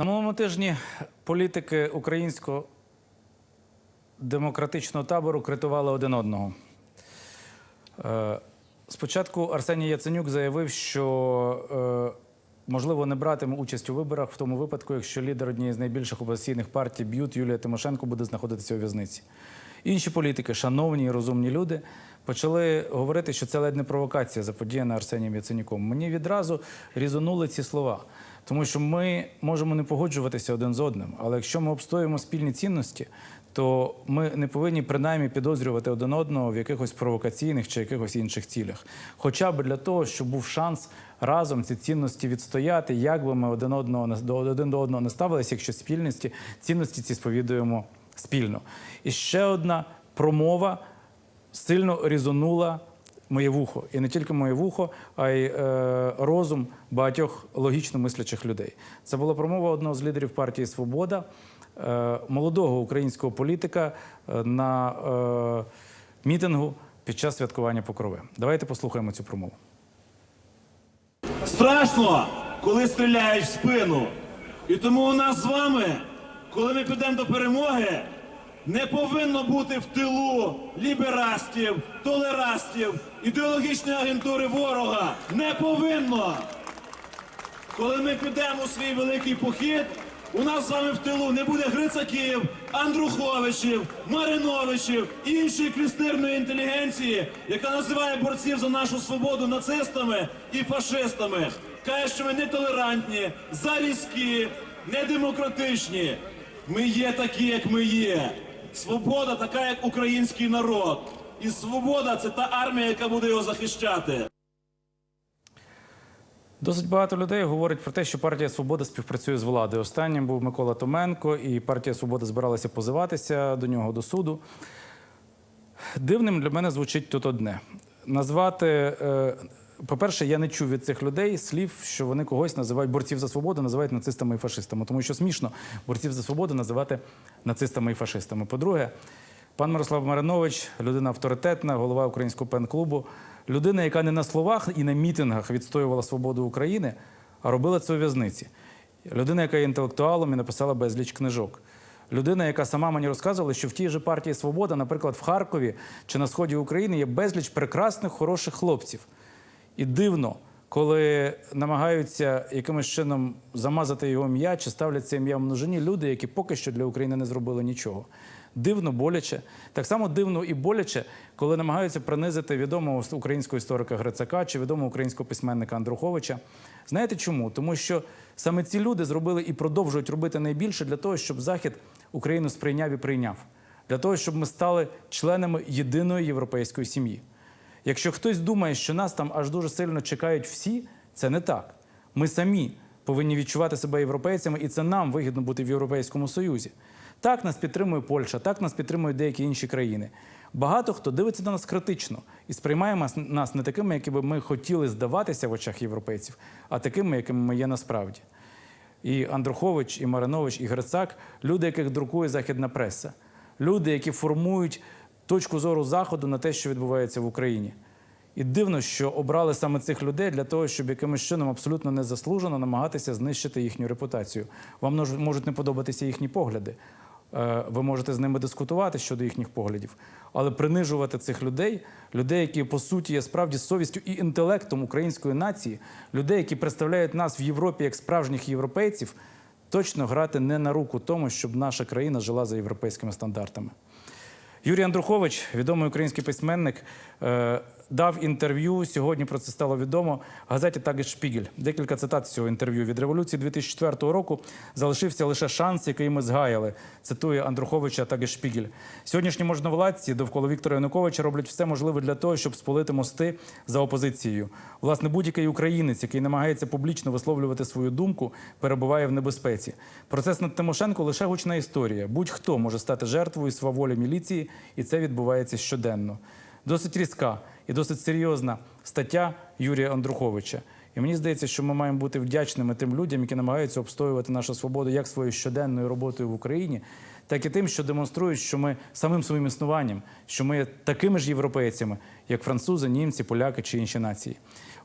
На минулому тижні політики українського демократичного табору критували один одного. Е, Спочатку Арсеній Яценюк заявив, що е, можливо не братиме участь у виборах в тому випадку, якщо лідер однієї з найбільших опозиційних партій б'ют Юлія Тимошенко буде знаходитися у в'язниці. Інші політики, шановні і розумні люди, почали говорити, що це ледь не провокація заподіяна Арсенієм Яценюком. Мені відразу різонули ці слова, тому що ми можемо не погоджуватися один з одним, але якщо ми обстоюємо спільні цінності, то ми не повинні принаймні підозрювати один одного в якихось провокаційних чи якихось інших цілях. Хоча б для того, щоб був шанс разом ці цінності відстояти, як би ми один одного один до одного не ставилися, якщо спільності цінності ці сповідуємо спільно. І ще одна промова сильно різонула моє вухо. І не тільки моє вухо, а й е, розум багатьох логічно мислячих людей. Це була промова одного з лідерів партії Свобода, е, молодого українського політика е, на е, мітингу під час святкування Покрови. Давайте послухаємо цю промову. Страшно, коли стріляють в спину. І тому у нас з вами, коли ми підемо до перемоги, не повинно бути в тилу ліберастів, толерастів, ідеологічної агентури ворога. Не повинно. Коли ми підемо у свій великий похід, у нас з вами в тилу не буде Грицаків, Андруховичів, Мариновичів і іншої клістирної інтелігенції, яка називає борців за нашу свободу нацистами і фашистами. Каже, що ми нетолерантні, залізкі, недемократичні. Ми є такі, як ми є. Свобода така, як український народ. І свобода це та армія, яка буде його захищати. Досить багато людей говорить про те, що партія Свобода співпрацює з владою. Останнім був Микола Томенко, і партія Свобода збиралася позиватися до нього до суду. Дивним для мене звучить тут одне: назвати, е, по-перше, я не чув від цих людей слів, що вони когось називають борців за свободу, називають нацистами і фашистами, тому що смішно борців за свободу називати нацистами і фашистами. По-друге, пан Мирослав Маринович, людина авторитетна, голова українського пен-клубу, людина, яка не на словах і на мітингах відстоювала свободу України, а робила це у в'язниці. Людина, яка є інтелектуалом і написала безліч книжок. Людина, яка сама мені розказувала, що в тій же партії Свобода, наприклад, в Харкові чи на сході України є безліч прекрасних, хороших хлопців. І дивно, коли намагаються якимось чином замазати його ім'я чи ставлять це ім'я в множині люди, які поки що для України не зробили нічого. Дивно, боляче. Так само дивно і боляче, коли намагаються принизити відомого українського історика Грицака чи відомого українського письменника Андруховича. Знаєте чому? Тому що саме ці люди зробили і продовжують робити найбільше для того, щоб Захід Україну сприйняв і прийняв, для того, щоб ми стали членами єдиної європейської сім'ї. Якщо хтось думає, що нас там аж дуже сильно чекають всі, це не так. Ми самі повинні відчувати себе європейцями, і це нам вигідно бути в Європейському Союзі. Так нас підтримує Польща, так нас підтримують деякі інші країни. Багато хто дивиться на нас критично і сприймає нас- не такими, якими ми хотіли здаватися в очах європейців, а такими, якими ми є насправді. І Андрухович, і Маринович, і Грицак люди, яких друкує західна преса, люди, які формують точку зору Заходу на те, що відбувається в Україні. І дивно, що обрали саме цих людей для того, щоб якимось чином абсолютно незаслужено намагатися знищити їхню репутацію. Вам можуть не подобатися їхні погляди. Е, Ви можете з ними дискутувати щодо їхніх поглядів, але принижувати цих людей, людей, які по суті є справді совістю і інтелектом української нації, людей, які представляють нас в Європі як справжніх європейців, точно грати не на руку тому, щоб наша країна жила за європейськими стандартами. Юрій Андрухович, відомий український письменник, е, дав інтерв'ю. Сьогодні про це стало відомо газеті «Тагес Шпігель». Декілька цитат цього інтерв'ю. Від революції 2004 року залишився лише шанс, який ми згаяли. Цитує Андруховича «Тагес Шпігель». Сьогоднішні можновладці довкола Віктора Януковича роблять все можливе для того, щоб сполити мости за опозицією. Власне, будь-який українець, який намагається публічно висловлювати свою думку, перебуває в небезпеці. Процес над Тимошенко лише гучна історія. Будь-хто може стати жертвою сваволі міліції, і це відбувається щоденно. Досить різка і досить серйозна стаття Юрія Андруховича. І мені здається, що ми маємо бути вдячними тим людям, які намагаються обстоювати нашу свободу як своєю щоденною роботою в Україні, так і тим, що демонструють, що ми самим своїм існуванням, що ми є такими ж європейцями, як французи, німці, поляки чи інші нації.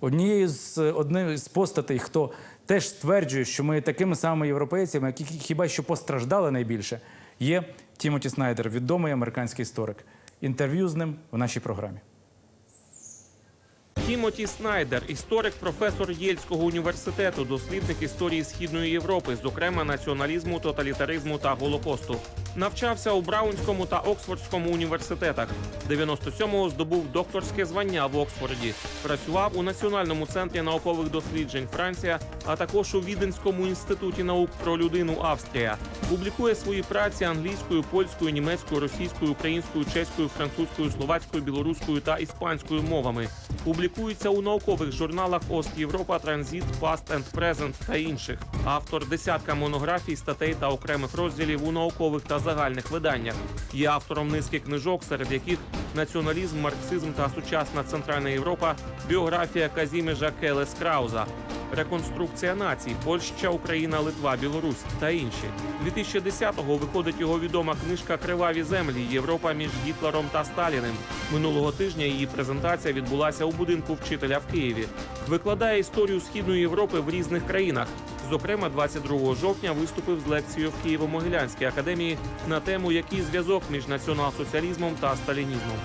Однією з однією з постатей, хто теж стверджує, що ми є такими самими європейцями, які хіба що постраждали найбільше, є Тімоті Снайдер, відомий американський історик. Інтерв'ю з ним в нашій програмі. Тімоті Снайдер, історик, професор Єльського університету, дослідник історії східної Європи, зокрема націоналізму, тоталітаризму та голокосту. Навчався у Браунському та Оксфордському університетах. 97-го здобув докторське звання в Оксфорді. Працював у Національному центрі наукових досліджень Франція, а також у Віденському інституті наук про людину Австрія. Публікує свої праці англійською, польською, німецькою, російською, українською, чеською, французькою, словацькою, білоруською та іспанською мовами. Публікується у наукових журналах Ост Європа, Транзит, Past and Present та інших. Автор десятка монографій, статей та окремих розділів у наукових та загальних виданнях. Є автором низки книжок, серед яких націоналізм, марксизм та сучасна Центральна Європа, біографія Казімежа Келес Крауза. Реконструкція націй, Польща, Україна, Литва, Білорусь та інші. 2010-го виходить його відома книжка Криваві землі Європа між Гітлером та Сталіним. Минулого тижня її презентація відбулася у будинку вчителя в Києві. Викладає історію східної Європи в різних країнах. Зокрема, 22 жовтня виступив з лекцією в Києво-Могилянській академії на тему який зв'язок між націонал-соціалізмом та сталінізмом.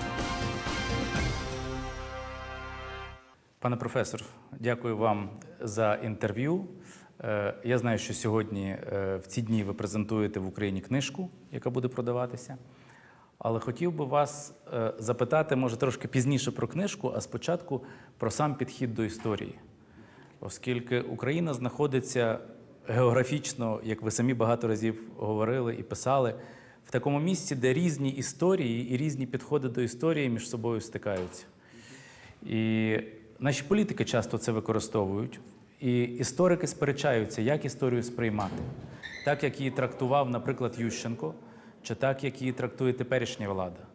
Пане професор, дякую вам за інтерв'ю. Е, Я знаю, що сьогодні е, в ці дні ви презентуєте в Україні книжку, яка буде продаватися. Але хотів би вас е, запитати, може, трошки пізніше про книжку, а спочатку про сам підхід до історії. Оскільки Україна знаходиться географічно, як ви самі багато разів говорили і писали, в такому місці, де різні історії і різні підходи до історії між собою стикаються. І наші політики часто це використовують. І історики сперечаються, як історію сприймати, так як її трактував, наприклад, Ющенко, чи так, як її трактує теперішня влада.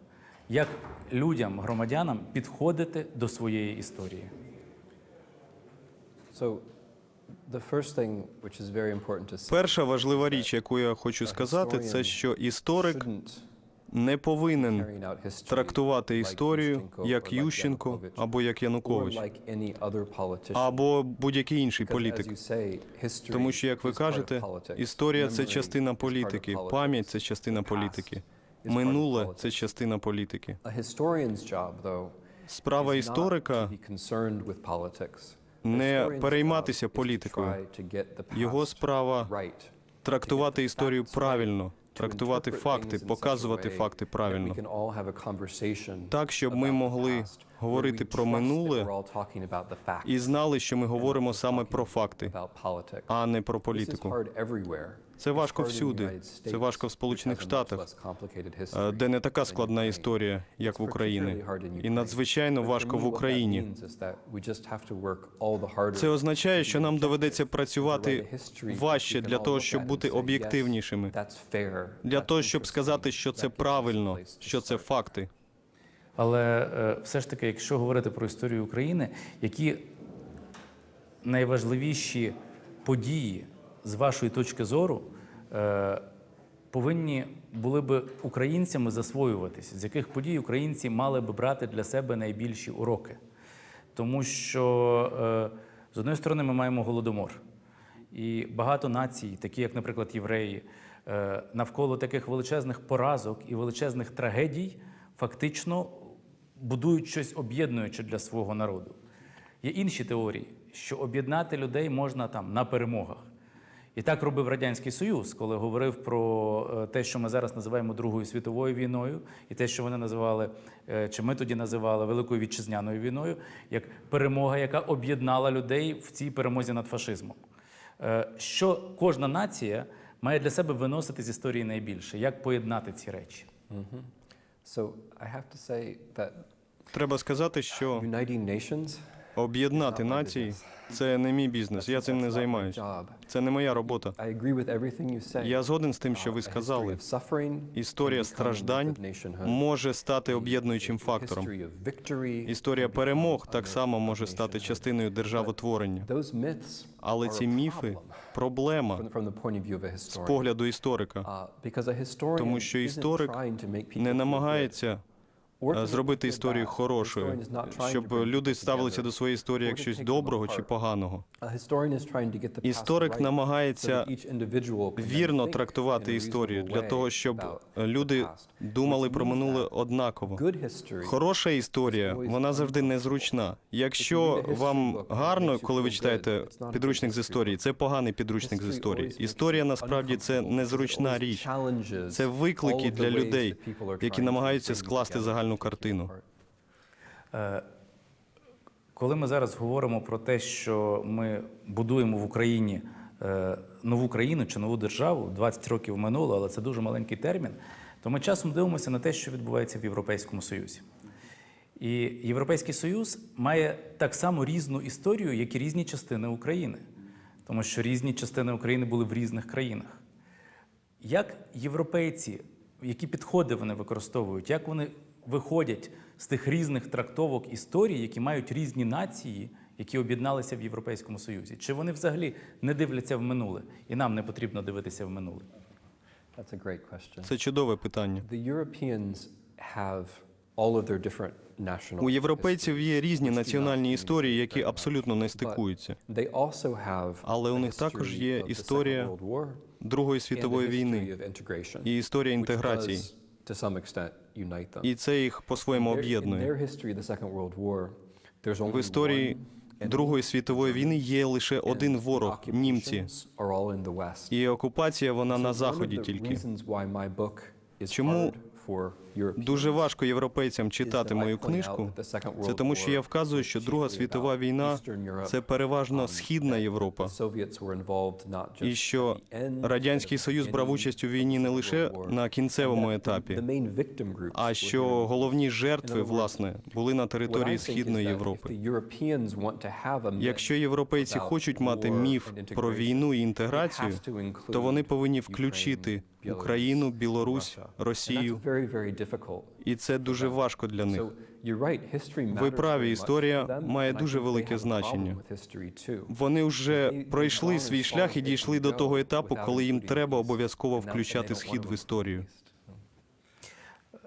Як людям, громадянам підходити до своєї історії? Перша важлива річ, яку я хочу сказати, це що історик не повинен трактувати історію як Ющенко або як Янукович, або будь-який інший політик. Тому що, як ви кажете, історія це частина політики, пам'ять це частина політики, минуле це частина політики. Справа історика не перейматися політикою. Його справа трактувати історію правильно, трактувати факти, показувати факти правильно. Так, щоб ми могли говорити про минуле і знали, що ми говоримо саме про факти, а не про політику. Це важко всюди. Це важко в Сполучених Штатах, е, де не така складна історія, як в Україні. І надзвичайно важко в Україні. Це означає, що нам доведеться працювати важче для того, щоб бути say, "Yes, об'єктивнішими, для того, щоб сказати, що це правильно, що це start." факти. Але е, все ж таки, якщо говорити про історію України, які найважливіші події з вашої точки зору е, повинні були би українцями засвоюватись, з яких подій українці мали би брати для себе найбільші уроки? Тому що е, з одної сторони ми маємо голодомор, і багато націй, такі як, наприклад, євреї, е, навколо таких величезних поразок і величезних трагедій, фактично будують щось об'єднуюче для свого народу. Є інші теорії, що об'єднати людей можна там на перемогах. І так робив Радянський Союз, коли говорив про е, те, що ми зараз називаємо Другою світовою війною, і те, що вони називали, е, чи ми тоді називали Великою вітчизняною війною, як перемога, яка об'єднала людей в цій перемозі над фашизмом. Е, Що кожна нація має для себе виносити з історії найбільше? Як поєднати ці речі? So I have to say that Треба сказати, що Uniting Nations Об'єднати нації це не мій бізнес. Я цим не займаюсь. Це не моя робота. Я згоден з тим, що ви Uh, сказали. Історія страждань може стати об'єднуючим фактором. Історія перемог так само може стати частиною державотворення. Але ці міфи проблема з погляду історика. Uh, Тому що історик Не намагається е, зробити історію хорошою, щоб люди ставилися до своєї історії як щось доброго чи поганого. Історик намагається Вірно трактувати історію для того, щоб люди думали про минуле однаково. Хороша історія, вона завжди незручна. Якщо вам гарно, коли ви читаєте підручник з історії, це поганий підручник з історії. Історія насправді це незручна річ. Це виклики для людей, які намагаються скласти загальну картину. Е, Коли ми зараз говоримо про те, що ми будуємо в Україні е, нову країну чи нову державу, 20 років минуло, але це дуже маленький термін, то ми часом дивимося на те, що відбувається в Європейському Союзі. І Європейський Союз має так само різну історію, як і різні частини України, тому що різні частини України були в різних країнах. Як європейці, які підходи вони використовують, як вони виходять з тих різних трактовок історії, які мають різні нації, які об'єдналися в Європейському Союзі? Чи вони взагалі не дивляться в минуле, і нам не потрібно дивитися в минуле? That's a great question. Це чудове питання. The Europeans have all of their different national У європейців є різні національні історії, які абсолютно не But стикуються. They also have Але у них також є історія Другої світової війни і історія which інтеграції. І це їх по-своєму об'єднує. В історії. Другої світової війни є лише один ворог німці. І окупація вона на заході тільки. Чому Дуже важко європейцям читати мою книжку. Це тому, що я вказую, що Друга світова війна це переважно um, східна Європа. І що Радянський Союз брав участь у війні не лише на кінцевому етапі, а що головні жертви, власне, були на території Східної Європи. Якщо європейці хочуть мати міф про війну і інтеграцію, то вони повинні включити Україну, Білорусь, Росію, і це дуже важко для них. So you're Ви праві, історія має дуже велике have a problem значення. with history too. Вони вже пройшли свій шлях і дійшли до того етапу, коли їм треба обов'язково включати схід в історію.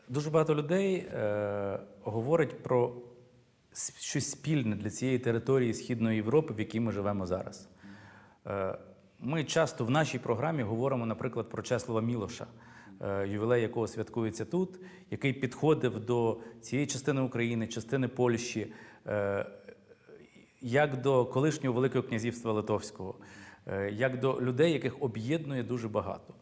Дуже багато людей е, говорять про щось спільне для цієї території Східної Європи, в якій ми живемо зараз. Е, ми часто в нашій програмі говоримо, наприклад, про Чеслова Мілоша, ювілей якого святкується тут, який підходив до цієї частини України, частини Польщі, е, як до колишнього Великого князівства Литовського, е, як до людей, яких об'єднує дуже багато.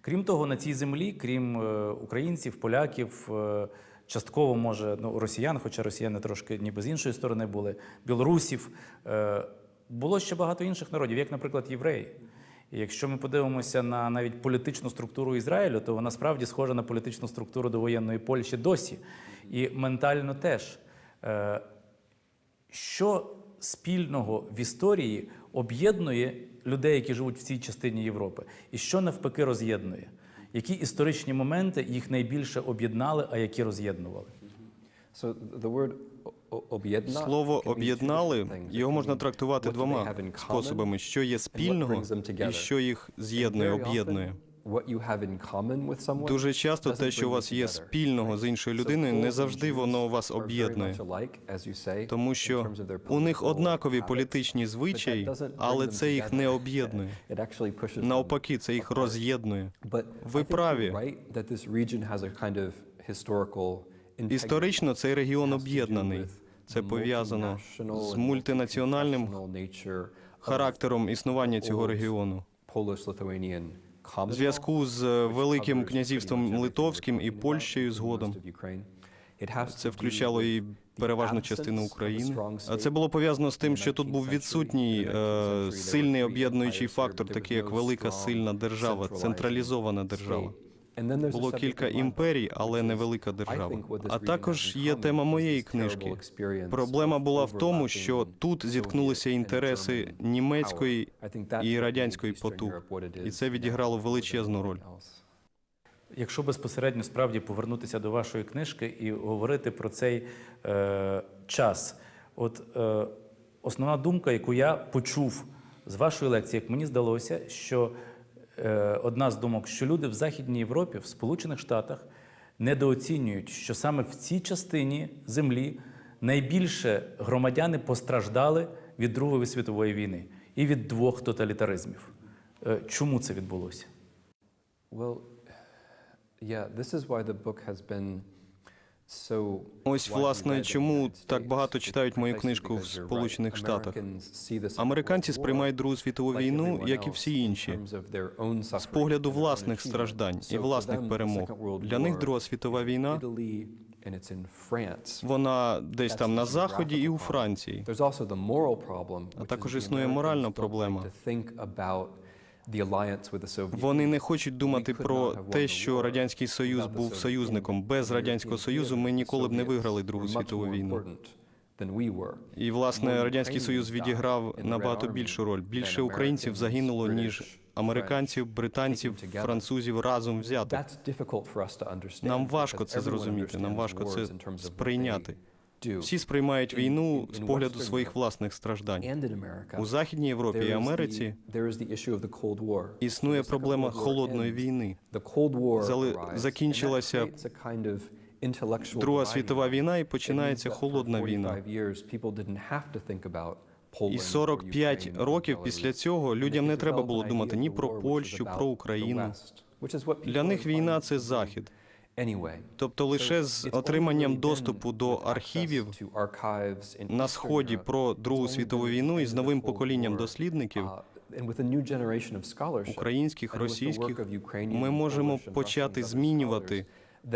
Крім того, на цій землі, крім е, українців, поляків, е, частково може ну, росіян, хоча росіяни трошки ніби з іншої сторони були, білорусів, е, було ще багато інших народів, як, наприклад, євреї. І якщо ми подивимося на навіть політичну структуру Ізраїлю, то вона справді схожа на політичну структуру довоєнної Польщі досі. І ментально теж. Е, що спільного в історії об'єднує людей, які живуть в цій частині Європи, і що навпаки роз'єднує? Які історичні моменти їх найбільше об'єднали, а які роз'єднували? So the word Слово об'єднали його можна трактувати двома способами: що є спільного і що їх з'єднує, об'єднує. Дуже часто те, що у вас є спільного з іншою людиною, не завжди воно вас об'єднує. Тому що у них однакові політичні звичаї, але це їх не об'єднує. Навпаки, це їх роз'єднує. Ви праві. Історично цей регіон об'єднаний. Це пов'язано з мультинаціональним характером існування цього регіону. Зв'язку з е, Великим князівством Литовським і Польщею згодом. Це включало і переважну частину України. А Це було пов'язано з тим, що тут був 19th century. відсутній е, 19th century, there сильний об'єднуючий фактор, такий як велика сильна держава, централізована держава. Було кілька імперій, але which is, невелика держава. А також є тема моєї книжки. Проблема була в тому, що тут зіткнулися інтереси німецької і радянської потуг. І це відіграло величезну роль. Якщо безпосередньо справді повернутися до вашої книжки і говорити про цей е, час, от е, основна думка, яку я почув з вашої лекції, як мені здалося, що одна з думок, що люди в Західній Європі, в Сполучених Штатах недооцінюють, що саме в цій частині землі найбільше громадяни постраждали від Другої світової війни і від двох тоталітаризмів. Е, чому це відбулося? Well, yeah, this is why the book has been Ось, власне, чому так багато читають мою книжку в. Сполучених Штатах. Американці сприймають Другу світову війну, як і всі інші, з погляду власних страждань і власних перемог. Для них Друга світова війна вона десь там на заході і у. Франції. А також існує моральна проблема. Вони не хочуть думати про те, що радянський союз був союзником. Без радянського союзу ми ніколи б не виграли Другу світову війну. І власне радянський союз відіграв набагато більшу роль. Більше українців загинуло ніж американців, британців, французів разом взятих. Нам важко це зрозуміти, нам важко це сприйняти. Всі сприймають війну з погляду своїх власних страждань. У Західній Європі і Америці існує проблема холодної війни. Зали- закінчилася Друга світова війна і починається холодна війна. 45 years people didn't have to think about Poland І or 45 Ukraine or років після цього людям не треба було думати ні про Польщу, про Україну. Для них війна це захід. Тобто лише з отриманням доступу до архівів на сході про Другу світову війну і з новим поколінням дослідників, uh, українських, російських, ми можемо почати змінювати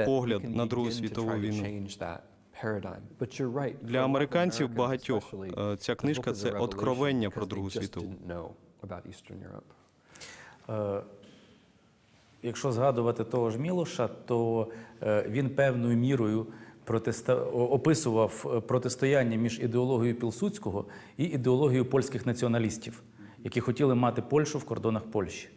погляд на Другу світову війну. Для американців багатьох е, ця книжка це откровення про Другу світову. Якщо згадувати того ж Мілоша, то е, він певною мірою протиста... описував е, протистояння між ідеологією Пілсудського і ідеологією польських націоналістів, які хотіли мати Польщу в кордонах Польщі.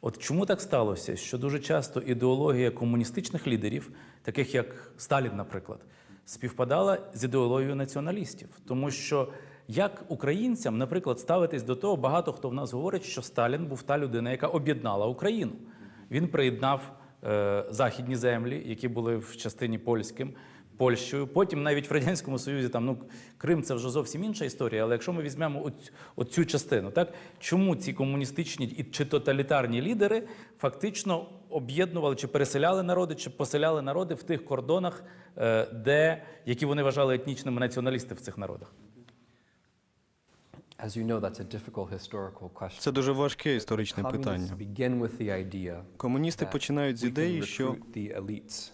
От чому так сталося, що дуже часто ідеологія комуністичних лідерів, таких як Сталін, наприклад, співпадала з ідеологією націоналістів, тому що як українцям, наприклад, ставитись до того, багато хто в нас говорить, що Сталін був та людина, яка об'єднала Україну. Він приєднав е, західні землі, які були в частині польським, Польщею. Потім навіть в радянському союзі там ну Крим це вже зовсім інша історія. Але якщо ми візьмемо оцю частину, так чому ці комуністичні і чи тоталітарні лідери фактично об'єднували чи переселяли народи, чи поселяли народи в тих кордонах, е, де які вони вважали етнічними націоналісти в цих народах? Це дуже важке історичне питання. Комуністи починають з ідеї, що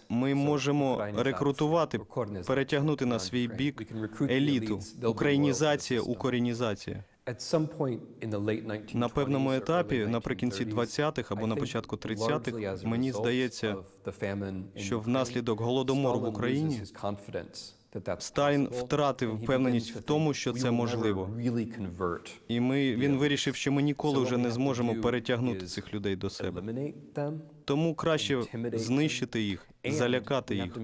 ми можемо рекрутувати, перетягнути на свій бік еліту, українізація, укорінізація. At some point in the late 1920s На певному етапі, наприкінці 1930s, 20-х або на початку largely 30-х, мені здається, що внаслідок голодомору в Україні Сталін втратив впевненість в тому, що "We це можливо. І ми він вирішив, що ми ніколи вже не зможемо перетягнути цих людей до себе. Тому краще знищити їх, залякати їх,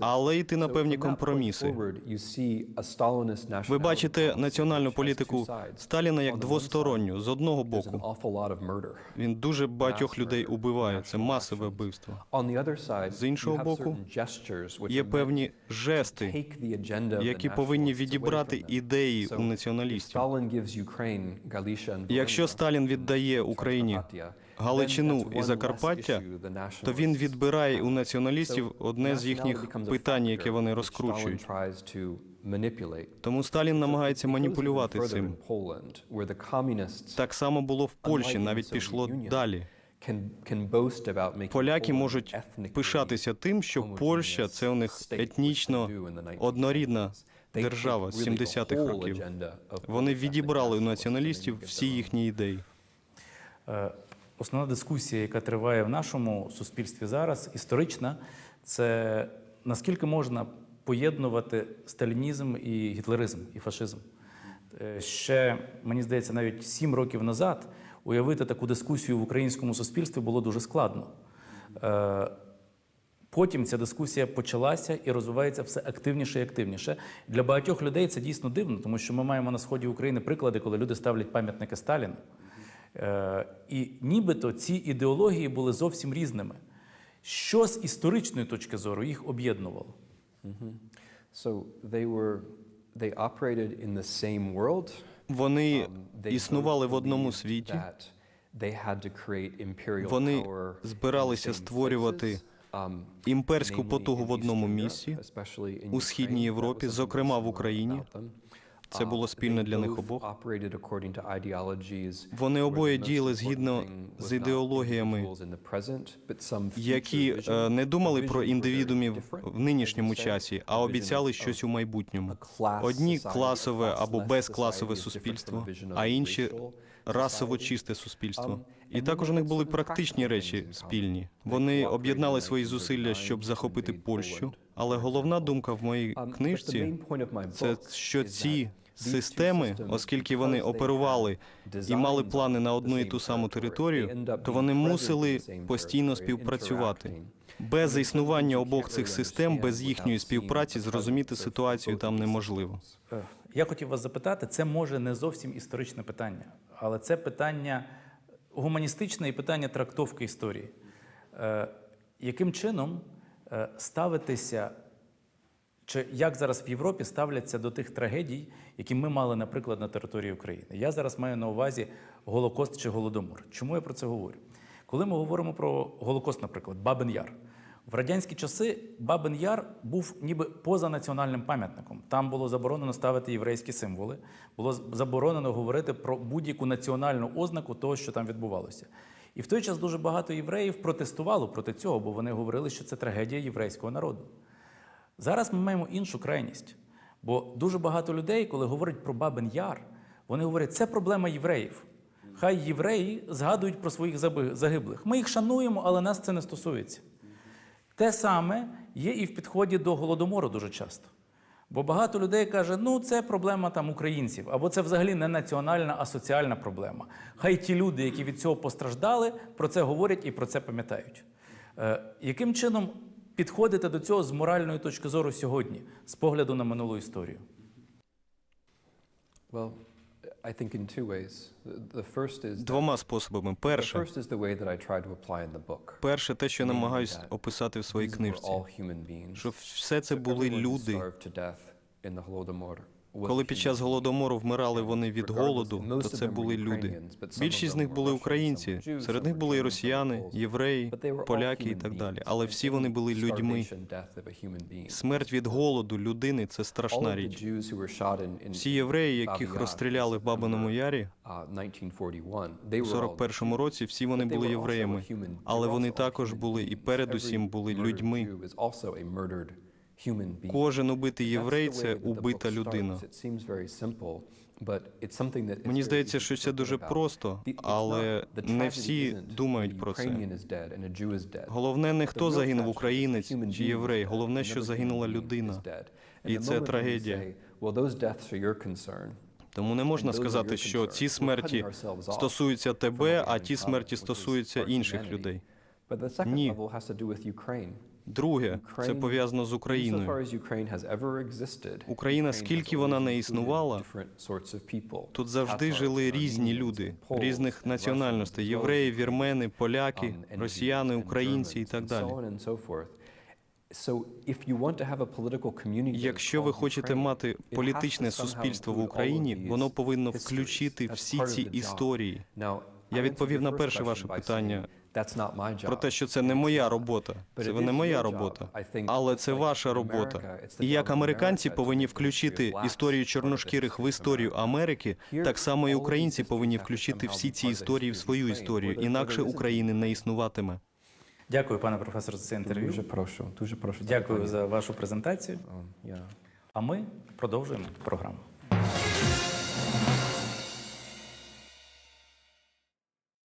але йти на певні компроміси. Ви бачите національну політику. Сталіна як двосторонню. З одного боку, він дуже багатьох людей убиває. Це масове вбивство. З іншого боку, Є певні жести, які повинні відібрати ідеї у націоналістів. Якщо Сталін віддає Україні Галичину і Закарпаття, то він відбирає у націоналістів одне з їхніх питань, яке вони розкручують. Тому Сталін намагається маніпулювати цим. Так само було в Польщі, навіть пішло далі. Поляки можуть пишатися тим, що Польща це у них етнічно do in the 1970s. однорідна держава з really the 70-х whole років. Вони відібрали у націоналістів всі їхні ідеї. Основна дискусія, яка триває в нашому суспільстві зараз, історична, це наскільки можна поєднувати сталінізм і гітлеризм, і фашизм. Е, Ще, мені здається, навіть сім років назад уявити таку дискусію в українському суспільстві було дуже складно. Е, Потім ця дискусія почалася і розвивається все активніше і активніше. Для багатьох людей це дійсно дивно, тому що ми маємо на сході України приклади, коли люди ставлять пам'ятники Сталіну. Е, І нібито ці ідеології були зовсім різними. Що з історичної точки зору їх об'єднувало? So they were, they operated in the same world. Вони Um, існували в одному світі. Вони збиралися створювати um, імперську потугу в одному місці, у Східній Європі, зокрема в Україні. Це Uh, було спільне для них обох. Вони обоє діяли згідно з ідеологіями, які е, не думали про індивідумів в нинішньому часі, а обіцяли щось у майбутньому. Одні класове або безкласове суспільство, а інші расово чисте суспільство. І також у них були практичні речі спільні. Вони об'єднали свої зусилля, щоб захопити Польщу. Але головна думка в моїй Um, книжці це що ці системи, оскільки вони оперували і мали плани на одну і ту саму територію, то вони мусили постійно співпрацювати. Без існування обох цих систем, без їхньої співпраці зрозуміти ситуацію там неможливо. Е, Я хотів вас запитати, це може не зовсім історичне питання, але це питання гуманістичне і питання трактовки історії. Е, Яким чином е, ставитися, чи як зараз в Європі ставляться до тих трагедій, які ми мали, наприклад, на території України? Я зараз маю на увазі Голокост чи Голодомор. Чому я про це говорю? Коли ми говоримо про Голокост, наприклад, Бабин Яр. В радянські часи Бабин Яр був ніби позанаціональним пам'ятником. Там було заборонено ставити єврейські символи, було заборонено говорити про будь-яку національну ознаку того, що там відбувалося. І в той час дуже багато євреїв протестувало проти цього, бо вони говорили, що це трагедія єврейського народу. Зараз ми маємо іншу крайність. Бо дуже багато людей, коли говорять про Бабин Яр, вони говорять, це проблема євреїв. Хай євреї згадують про своїх загиблих. Ми їх шануємо, але нас це не стосується. Те саме є і в підході до голодомору дуже часто. Бо багато людей каже, ну це проблема там українців, або це взагалі не національна, а соціальна проблема. Хай ті люди, які від цього постраждали, про це говорять і про це пам'ятають. Е, яким чином підходите до цього з моральної точки зору сьогодні, з погляду на минулу історію? Well, Двома способами. Перше, перше, те, що я that описати в своїй книжці, що все це були люди. Коли під час голодомору вмирали вони від голоду, то це були люди. Більшість з них були українці, серед них були і росіяни, євреї, поляки і так далі. Але всі вони були людьми. Смерть від голоду людини це страшна річ. Всі євреї, яких розстріляли в Бабиному Ярі, uh, 1941, they у were all 41-му році всі вони були євреями, але вони також були і передусім були людьми. Кожен убитий єврей це убита людина. Мені здається, що це дуже просто, але не всі думають про це. Головне не хто загинув, українець чи єврей. Головне, що загинула людина. І це трагедія. Тому не можна сказати, що ці смерті стосуються тебе, а ті смерті стосуються інших людей. Ні. Друге, це пов'язано з Україною. Україна, скільки вона не існувала. Тут завжди жили різні люди різних національностей: євреї, вірмени, поляки, um, росіяни, українці і так далі. Якщо ви хочете мати політичне суспільство в Україні, воно повинно включити всі ці історії. Я відповів на перше ваше питання saying, "That's not my job." про те, що це не моя робота, це не моя робота, але це ваша робота. І як американці повинні включити історію чорношкірих в історію Америки, так само і українці повинні включити всі ці історії в свою історію, інакше. України не існуватиме. Дякую, пане професор, за це інтерв'ю. Дуже прошу, дуже прошу. Дякую за вашу презентацію. А ми продовжуємо програму.